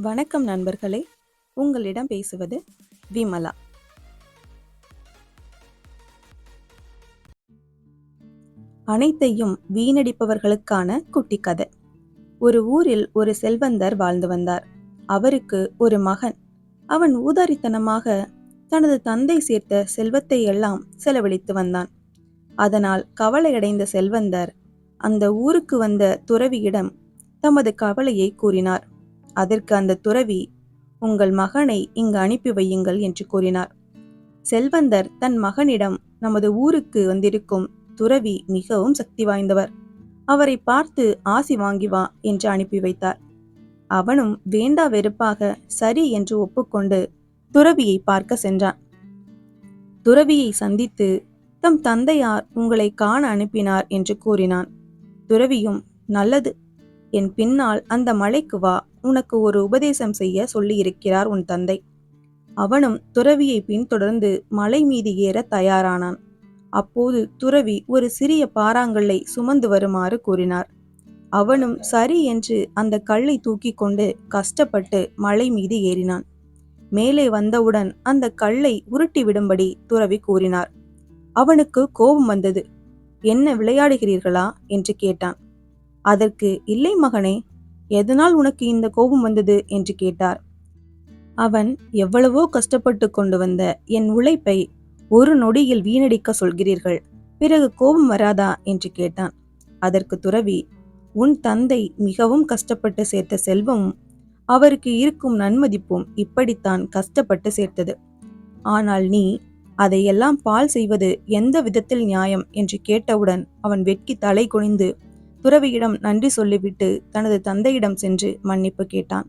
வணக்கம் நண்பர்களே. உங்களிடம் பேசுவது விமலா. அனைத்தையும் வீணடிப்பவர்களுக்கான குட்டி கதை. ஒரு ஊரில் ஒரு செல்வந்தர் வாழ்ந்து வந்தார். அவருக்கு ஒரு மகன். அவன் ஊதாரித்தனமாக தனது தந்தை சேர்த்த செல்வத்தை எல்லாம் செலவழித்து வந்தான். அதனால் கவலையடைந்த செல்வந்தர் அந்த ஊருக்கு வந்த துறவியிடம் தமது கவலையை கூறினார். அதற்கு அந்த துறவி உங்கள் மகனை இங்கு அனுப்பி வையுங்கள் என்று கூறினார். செல்வந்தர் தன் மகனிடம் நமது ஊருக்கு வந்திருக்கும் துறவி மிகவும் சக்தி வாய்ந்தவர். அவரை பார்த்து ஆசி வாங்கி வா என்று அனுப்பி வைத்தார். அவனும் வேண்டா வெறுப்பாக சரி என்று ஒப்புக்கொண்டு துறவியை பார்க்க சென்றான். துறவியை சந்தித்து தம் தந்தையார் உங்களை காண அனுப்பினார் என்று கூறினான். துறவியும் நல்லது என் பின்னால் அந்த மலைக்கு வா உனக்கு ஒரு உபதேசம் செய்ய சொல்லியிருக்கிறார் உன் தந்தை. அவனும் துறவியை பின்தொடர்ந்து மலை மீது ஏற தயாரானான். அப்போது துறவி ஒரு சிறிய பாறாங்கல்லை சுமந்து வருமாறு கூறினார். அவனும் சரி என்று அந்த கல்லை தூக்கி கொண்டு கஷ்டப்பட்டு மலை மீது ஏறினான். மேலே வந்தவுடன் அந்த கல்லை உருட்டி விடும்படி துறவி கூறினார். அவனுக்கு கோபம் வந்தது. என்ன விளையாடுகிறீர்களா? என்று கேட்டான். அதற்கு இல்லை மகனே எதனால் உனக்கு இந்த கோபம் வந்தது? என்று கேட்டார். அவன் எவ்வளவோ கஷ்டப்பட்டு கொண்டு வந்த என் உழைப்பை ஒரு நொடியில் வீணடிக்க சொல்கிறீர்கள். பிறகு கோபம் வராதா? என்று கேட்டான். அதற்கு துறவி உன் தந்தை மிகவும் கஷ்டப்பட்டு சேர்த்த செல்வமும் அவருக்கு இருக்கும் நன்மதிப்பும் இப்படித்தான் கஷ்டப்பட்டு சேர்த்தது. ஆனால் நீ அதையெல்லாம் பால் செய்வது எந்த விதத்தில் நியாயம்? என்று கேட்டவுடன் அவன் வெட்கி தலை குனிந்து துறவியிடம் நன்றி சொல்லிவிட்டு தனது தந்தையிடம் சென்று மன்னிப்பு கேட்டான்.